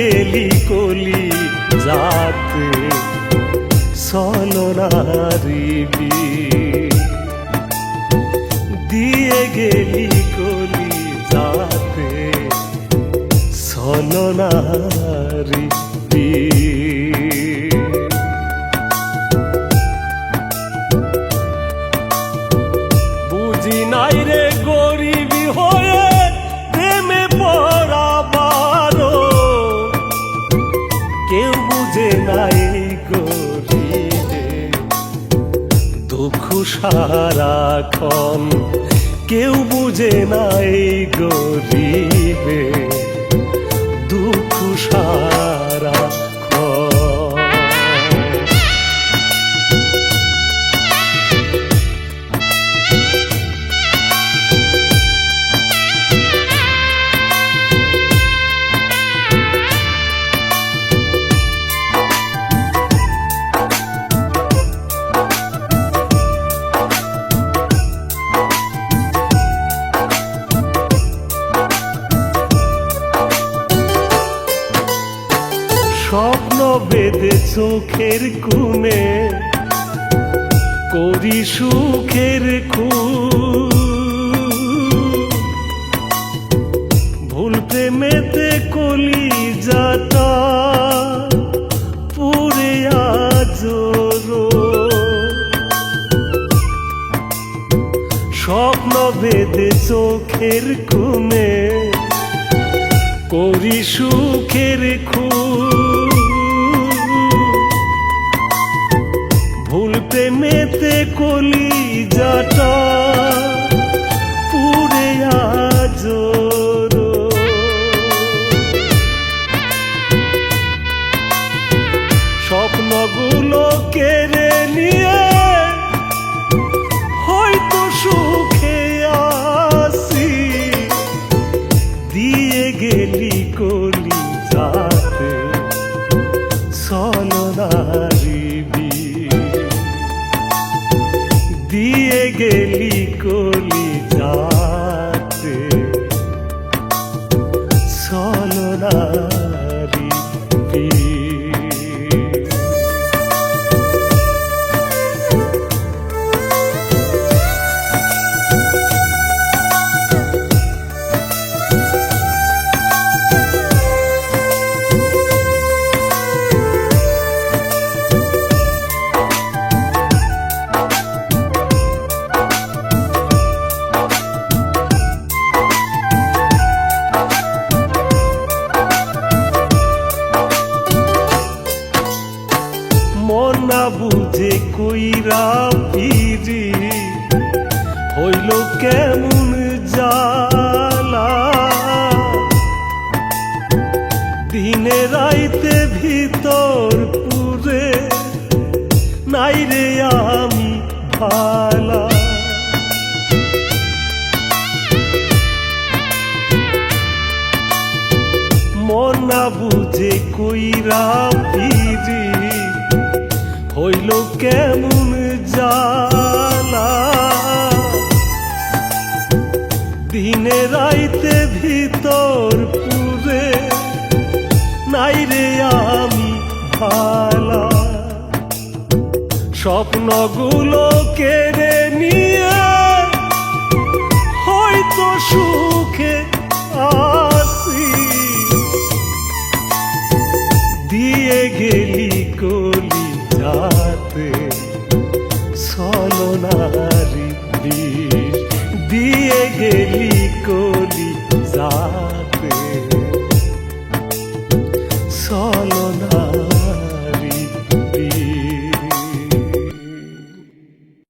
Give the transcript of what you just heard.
গেলি কলি যাতে সলনারি দিয়ে গেলি কলি যাতে সলনারি বুঝি নাই রে কেউ বুঝে নাই গরিবে দুঃখ সারাক্ষণ কেউ বুঝে নাই গরিবে দুঃখ সারাক্ষণ বেদে চোখের কুনে করি সুখের খু ভুল প্রেমেতে কলি যাটা পুরে আজরো স্বপ্ন বেদে চোখের কুনে করি সুখের খু প্রেমেতে কলি যাটা পুরে আজর স্বপ্নগুলো কেড়ে নিয়ে হয়তো সুখে আসি। দিয়ে গেলি কলি যাতে সলনারি দিয়ে গেলি কলি যাতে সলনারি মন কেমন জালা দিনে রাইতে ভিতর পুরে নাই রে আমি ভালা মন বুঝে কইরা ফিরি, হইল কেমন জালা নাই রে আমি ভালা। স্বপ্নগুলো কেড়ে নিয়ে